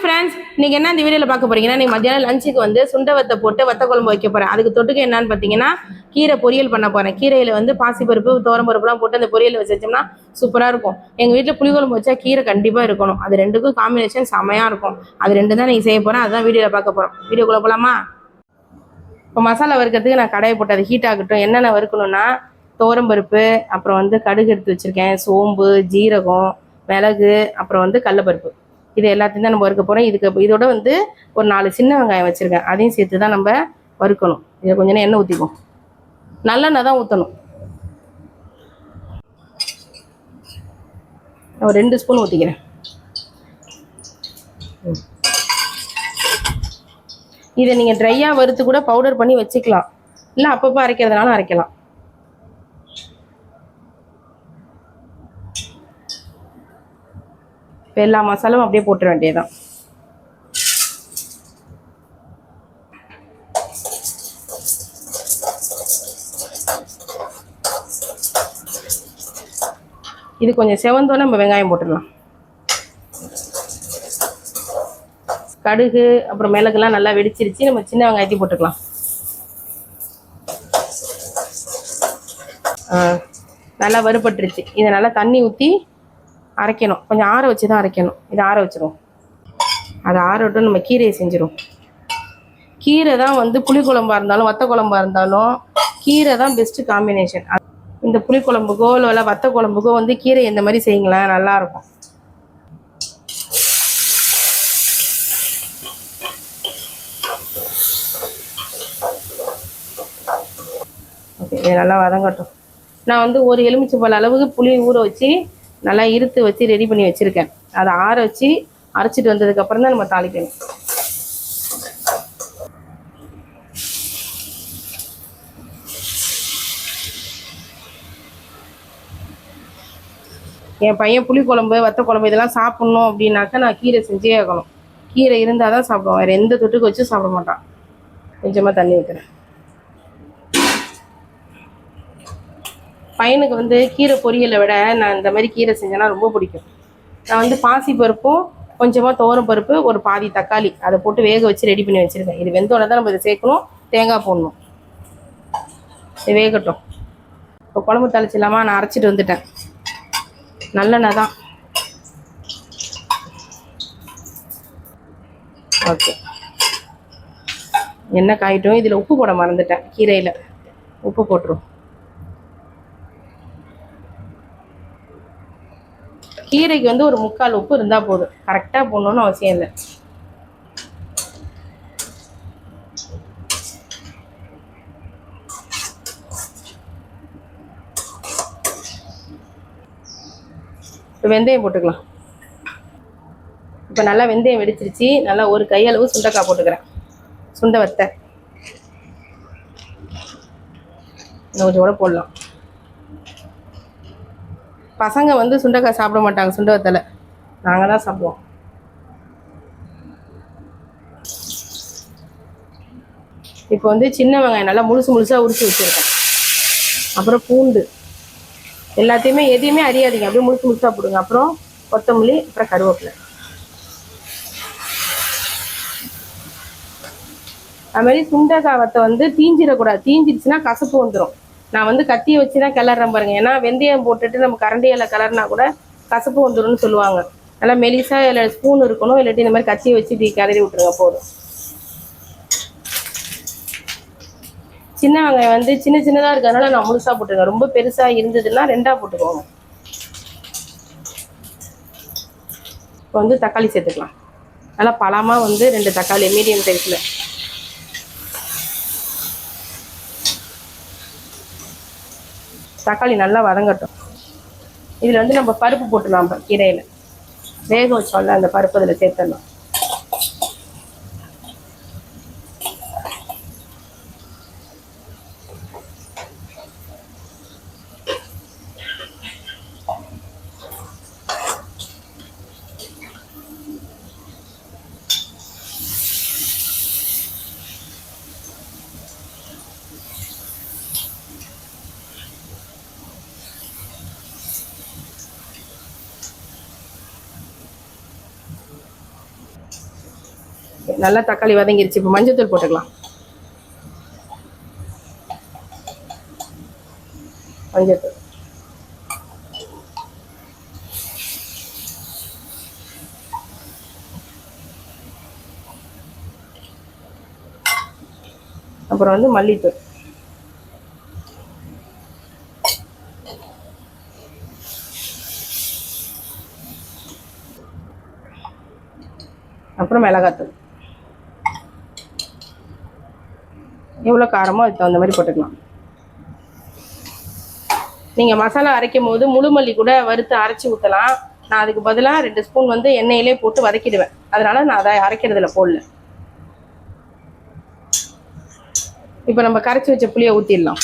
Friends நீங்கள் என்ன இந்த வீடியோவில் பார்க்க போறீங்கன்னா நீங்கள் மத்தியானம் லஞ்சுக்கு வந்து சுண்டை வத்தை போட்டு வத்த குழம்பு வைக்க போகிறேன் அதுக்கு தொட்டுக்கு என்னன்னு பார்த்தீங்கன்னா கீரை பொரியல் பண்ண போகிறேன் கீரையில் வந்து பாசிப்பருப்பு துவரம்பருப்புலாம் போட்டு அந்த பொரியல் வச்சோம்னா சூப்பராக இருக்கும். எங்கள் வீட்டில் புளிக்குழம்பு வச்சா கீரை கண்டிப்பாக இருக்கணும். அது ரெண்டுக்கும் காம்பினேஷன் செமையாக இருக்கும். அது ரெண்டு தான் நீங்கள் செய்ய போகிறேன் அதுதான் வீடியோவில் பார்க்க போகிறோம் வீடியோக்குள்ளே போலாமா? இப்போ மசாலா வறுக்கிறதுக்கு நான் கடையை போட்டு அது ஹீட் ஆகட்டும். என்னென்ன வறுக்கணும்னா துவரம்பருப்பு அப்புறம் வந்து கடுகு எடுத்து வச்சிருக்கேன். சோம்பு ஜீரகம் மிளகு அப்புறம் வந்து கடலப்பருப்பு இது எல்லாத்தையும் தான் நம்ம வறுக்க போகிறோம் இதுக்கு இதோட வந்து ஒரு நாலு சின்ன வெங்காயம் வச்சுருக்கேன். அதையும் சேர்த்து தான் நம்ம வறுக்கணும். இதை கொஞ்ச நேரம் எண்ணெய் ஊற்றிப்போம் நல்லெண்ணெய் தான் ஊற்றணும் ஒரு ரெண்டு ஸ்பூன் ஊற்றிக்கிறேன் இதை நீங்கள் ட்ரையாக வறுத்து கூட பவுடர் பண்ணி வச்சுக்கலாம். இல்லை அப்பப்போ அரைக்கிறதுனால அரைக்கலாம். இப்போ எல்லா மசாலாவும் அப்படியே போட்டுற வேண்டியதுதான். இது கொஞ்சம் செவந்தோன்னே நம்ம வெங்காயம் போட்டுடலாம். கடுகு அப்புறம் மிளகுலாம் நல்லா வெடிச்சிருச்சு நம்ம சின்ன வெங்காயத்தையும் போட்டுக்கலாம். ஆ, நல்லா வறுபட்டுருச்சு. இதை நல்லா தண்ணி ஊற்றி அரைக்கணும். கொஞ்சம் ஆற வச்சு தான் அரைக்கணும். இதை ஆற வச்சிரும் அதை ஆறட்டும் நம்ம கீரையை செஞ்சிடும் கீரை தான் வந்து புளிக்குழம்பாக இருந்தாலும் வத்த குழம்பா இருந்தாலும் கீரை தான் பெஸ்ட்டு காம்பினேஷன் இந்த புளிக்குழம்புக்கோ இல்லை வத்த குழம்புக்கோ வந்து கீரை இந்த மாதிரி செய்யுங்களேன். நல்லாயிருக்கும் ஓகே இது நல்லா வதங்கட்டும். நான் வந்து ஒரு எலுமிச்சை பழ அளவுக்கு புளி ஊற வச்சு நல்லா இருத்து வச்சு ரெடி பண்ணி வச்சுருக்கேன். அதை ஆற வச்சு அரைச்சிட்டு வந்ததுக்கப்புறம் தான் நம்ம தாளிக்கணும். என் பையன் புளி குழம்பு வத்த குழம்பு இதெல்லாம் சாப்பிட்ணும் அப்படின்னாக்கா நான் கீரை செஞ்சே ஆகணும். கீரை இருந்தால் தான் சாப்பிடுவோம் வேறு எந்த தொட்டுக்கு வச்சும் சாப்பிட மாட்டான். கொஞ்சமாக தண்ணி வைக்கிறேன் பையனுக்கு வந்து கீரை பொரியலை விட நான் இந்த மாதிரி கீரை செஞ்சேன்னா ரொம்ப பிடிக்கும். நான் வந்து பாசி பருப்பும் கொஞ்சமாக துவரம் பருப்பு ஒரு பாதி தக்காளி. அதை போட்டு வேக வச்சு ரெடி பண்ணி வச்சுருக்கேன். இது வெந்தோட தான் நம்ம இதை சேர்க்கணும். தேங்காய் போடணும். இது வேகட்டும். இப்போ குழம்பு தலைச்சிடலாமா நான் அரைச்சிட்டு வந்துட்டேன். நல்லெண்ணெய் தான். ஓகே. எண்ணெய் காயிட்டும். இதில் உப்பு போட மறந்துட்டேன். கீரையில். உப்பு போட்டுரும். கீரைக்கு வந்து ஒரு முக்கால் உப்பு இருந்தால் போதும். கரெக்டாக போடணும்னு அவசியம் இல்லை. இப்போ வெந்தயம் போட்டுக்கலாம். இப்போ நல்லா வெந்தயம் வெடிச்சிருச்சு. நல்லா ஒரு கையளவு சுண்டக்காய் போட்டுக்கிறேன். சுண்டை வத்தை இன்னும் கொஞ்சம் கூட போடலாம். பசங்க வந்து சுண்டைக்காய் சாப்பிட மாட்டாங்க சுண்டை வத்தலை நாங்கள் தான் சாப்பிடுவோம். இப்போ வந்து சின்ன வெங்காயம் நல்லா முழுசு முழுசாக உரிச்சு வச்சுருக்கேன். அப்புறம் பூண்டு. எல்லாத்தையுமே எதையுமே அறியாதீங்க அப்படியே முழுசு முழுசாக போடுங்க. அப்புறம் கொத்தமல்லி அப்புறம் கருவேப்பிலை. அதுமாதிரி சுண்டைக்காவத்தை வந்து தீஞ்சிடக்கூடாது. தீஞ்சிடுச்சுன்னா கசப்பு வந்துடும் நான் வந்து கத்தியை வச்சு தான் கிளறேன் பாருங்க. ஏன்னா வெந்தயம் போட்டுட்டு நம்ம கரண்டியில் கிளறினா கூட கசப்பு வந்துடும்னு சொல்லுவாங்க. நல்லா மெலிசா இல்லை ஸ்பூன் இருக்கணும் இல்லாட்டி இந்த மாதிரி கத்தியை வச்சு இப்படி கிளறி விட்டுருங்க போதும். சின்ன வெங்காயம் வந்து சின்ன சின்னதாக இருக்கிறதுனால நான் முழுசாக போட்டுருங்க. ரொம்ப பெருசாக இருந்ததுன்னா ரெண்டாக போட்டுக்கோங்க. இப்போ வந்து தக்காளி சேர்த்துக்கலாம். நல்லா பழமாக வந்து ரெண்டு தக்காளி மீடியம் சைஸில் தக்காளி நல்லா வதங்கட்டும். இதில் வந்து நம்ம பருப்பு போட்டுடலாம் கீரையில் வேக வச்சோம்ல அந்த பருப்பு அதில் சேர்த்துடணும் நல்லா தக்காளி வதங்கிருச்சு. இப்போ மஞ்சத்தூள் போட்டுக்கலாம். மஞ்சத்தூள் அப்புறம் வந்து மல்லித்தூள். அப்புறம் மிளகாத்தூள். எவ்வளோ காரமோ அதுக்கு தகுந்த மாதிரி போட்டுக்கலாம். நீங்கள் மசாலா அரைக்கும் போது முழு மல்லி கூட வறுத்து அரைச்சி ஊற்றலாம் நான் அதுக்கு பதிலாக ரெண்டு ஸ்பூன் வந்து எண்ணெயிலே போட்டு வதக்கிடுவேன். அதனால் நான் அதை அரைக்கிறதுல போடல. இப்போ நம்ம கரைச்சி வச்ச புளியை ஊற்றிடலாம்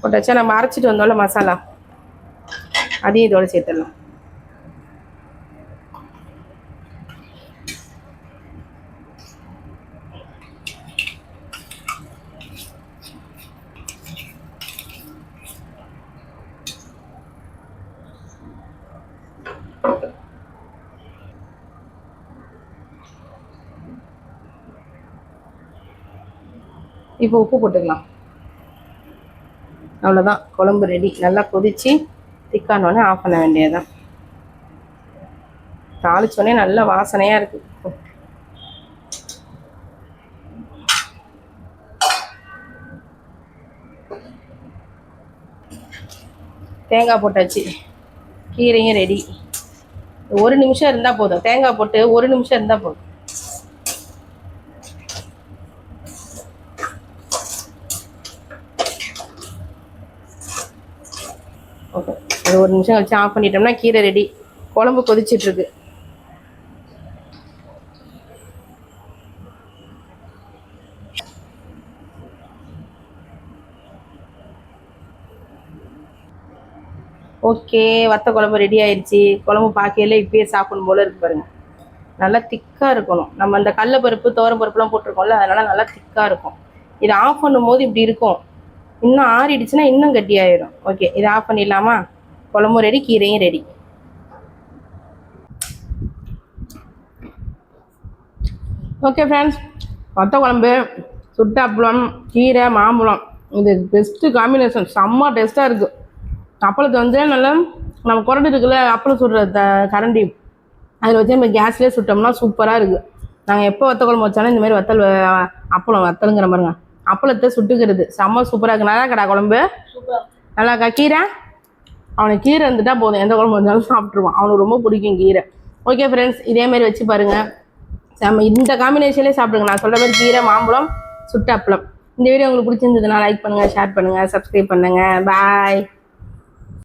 போட்டாச்சா? நம்ம அரைச்சிட்டு வந்தோம்ல மசாலா. அதையும் இதோட சேர்த்துடலாம். இப்போ உப்பு போட்டுக்கலாம். அவ்வளோதான் குழம்பு ரெடி நல்லா கொதிச்சு திக்கானோடனே ஆஃப் பண்ண வேண்டியதுதான். தாளிச்சோடனே நல்ல வாசனையாக இருக்கு. தேங்காய் போட்டாச்சு. கீரையும் ரெடி ஒரு நிமிஷம் இருந்தால் போதும். தேங்காய் போட்டு ஒரு நிமிஷம் இருந்தால் போதும். ஓகே அது ஒரு நிமிஷம் கழிச்சு ஆஃப் பண்ணிட்டோம்னா கீரை ரெடி குழம்பு கொதிச்சிட்டு இருக்கு ஓகே வத்த குழம்பு ரெடி ஆயிடுச்சு குழம்பு பார்க்கையில இப்பயே சாப்பிடணும் போல இருக்கு பாருங்க. நல்லா திக்காக இருக்கணும். நம்ம அந்த கடலப்பருப்பு துவரம் பருப்புலாம் போட்டிருக்கோம்ல அதனால நல்லா திக்காக இருக்கும். இதை ஆஃப் பண்ணும்போது இப்படி இருக்கும். இன்னும் ஆறிடுச்சுன்னா இன்னும் கட்டியாயிரும். ஓகே இதை ஆஃப் பண்ணிடலாமா? குழம்பும் ரெடி கீரையும் ரெடி ஓகே ஃப்ரெண்ட்ஸ் வத்த குழம்பு சுட்ட அப்பளம் கீரை மாம்பழம். இது பெஸ்ட்டு காம்பினேஷன் செம்ம டேஸ்ட்டாக இருக்குது அப்பளத்தை வந்து நல்லா நம்ம குரண்டு இருக்குல்ல அப்பளம் சுடுற த கரண்டி. அதில் வச்சு நம்ம கேஸ்லேயே சுட்டோம்னா சூப்பராக இருக்குது நாங்கள் எப்போ வத்த குழம்பு வச்சாலும் இந்த மாதிரி வத்தல் அப்பளம் வத்தலுங்கிற பாருங்க அப்பளத்தை சுட்டுக்கிறது. செம்ம சூப்பராக இருக்குது நல்லா கடா குழம்பு? நல்லா கீரை? அவனுக்கு கீரை இருந்துட்டா போதும். எந்த குழம்பு வந்தாலும் சாப்பிட்ருவான் அவனுக்கு ரொம்ப பிடிக்கும் கீரை. ஓகே ஃப்ரெண்ட்ஸ் இதே மாதிரி வச்சு பாருங்க. செம்ம இந்த காம்பினேஷன்லேயே சாப்பிடுங்க. நான் சொல்கிற மாதிரி கீரை மாம்பழம் சுட்ட அப்பளம். இந்த வீடியோ உங்களுக்கு பிடிச்சிருந்ததுன்னா லைக் பண்ணுங்கள் ஷேர் பண்ணுங்கள் சப்ஸ்கிரைப் பண்ணுங்கள் பாய்